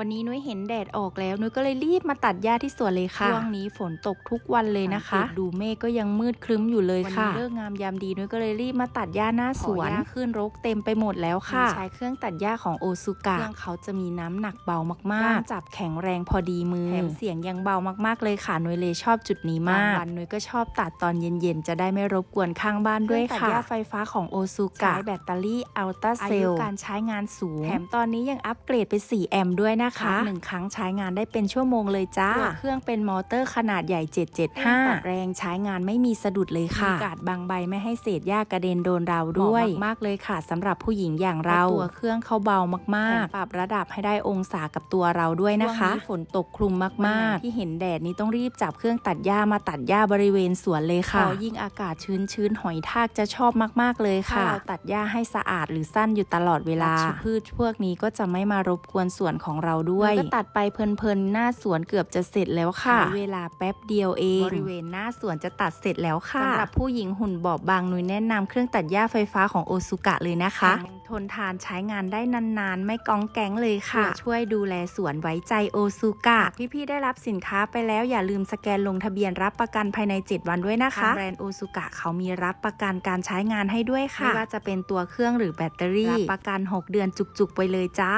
วันนี้นุ้ยเห็นแดดออกแล้วนุ้ยก็เลยรีบมาตัดหญ้าที่สวนเลยค่ะช่วงนี้ฝนตกทุกวันเลยนะคะ ดูเมฆก็ยังมืดครึ้มอยู่เลยค่ะวันนี้เลิกงามยามดีนุ้ยก็เลยรีบมาตัดหญ้าหน้าสวนหญ้าขึ้นรกเต็มไปหมดแล้วค่ะ ใช้เครื่องตัดหญ้าของโอซุกะเครื่องเขาจะมีน้ำหนักเบามากๆจับแข็งแรงพอดีมือแถมเสียงยังเบามากๆเลยค่ะนุ้ยเลยชอบจุดนี้มากวันนุ้ยก็ชอบตัดตอนเย็นๆจะได้ไม่รบกวนข้างบ้านด้วยค่ะตัดหญ้าไฟฟ้าของโอซุกะใช้แบตเตอรี่อัลตราเซลล์การใช้งานสูงแถมตอนนี้ยังอัปเกรดไป 4 แอมป์ด้วยนะคะหนึ่งครั้งใช้งานได้เป็นชั่วโมงเลยจ้าเครื่องเป็นมอเตอร์ขนาดใหญ่ 775 ตัดแรงใช้งานไม่มีสะดุดเลยค่ะมีกาดบางใบไม่ให้เศษหญ้ากระเด็นโดนเราด้วยมากๆเลยค่ะสำหรับผู้หญิงอย่างเราตัวเครื่องเขาเบามากๆปรับระดับให้ได้องศากับตัวเราด้วยนะคะฝนตกคลุมมากๆ ที่เห็นแดดนี้ต้องรีบจับเครื่องตัดหญ้ามาตัดหญ้าบริเวณสวนเลยค่ะพอยิ่งอากาศชื้นๆหอยทากจะชอบมากๆเลยค่ะเราตัดหญ้าให้สะอาดหรือสั้นอยู่ตลอดเวลาพืชพวกนี้ก็จะไม่มารบกวนสวนของเราด้วย ก็ตัดไปเพลินๆ หน้าสวนเกือบจะเสร็จแล้วค่ะใช้เวลาแป๊บเดียวเอง บริเวณหน้าสวนจะตัดเสร็จแล้วค่ะสำหรับผู้หญิงหุ่นบอบบางนุ้ยแนะนำเครื่องตัดหญ้าไฟฟ้าของโอซุกะเลยนะคะทนทานใช้งานได้นานๆ ไม่ก้องแก๊งเลยค่ะ ช่วยดูแลสวนไว้ใจโอซุกะ พี่ๆ ได้รับสินค้าไปแล้วอย่าลืมสแกนลงทะเบียนรับประกันภายใน 7 วันด้วยนะคะแบรนด์โอซุกะเขามีรับประกันการใช้งานให้ด้วยค่ะ ไม่ว่าจะเป็นตัวเครื่องหรือแบตเตอรี่รับประกัน 6 เดือนจุกๆ ไปเลยจ้า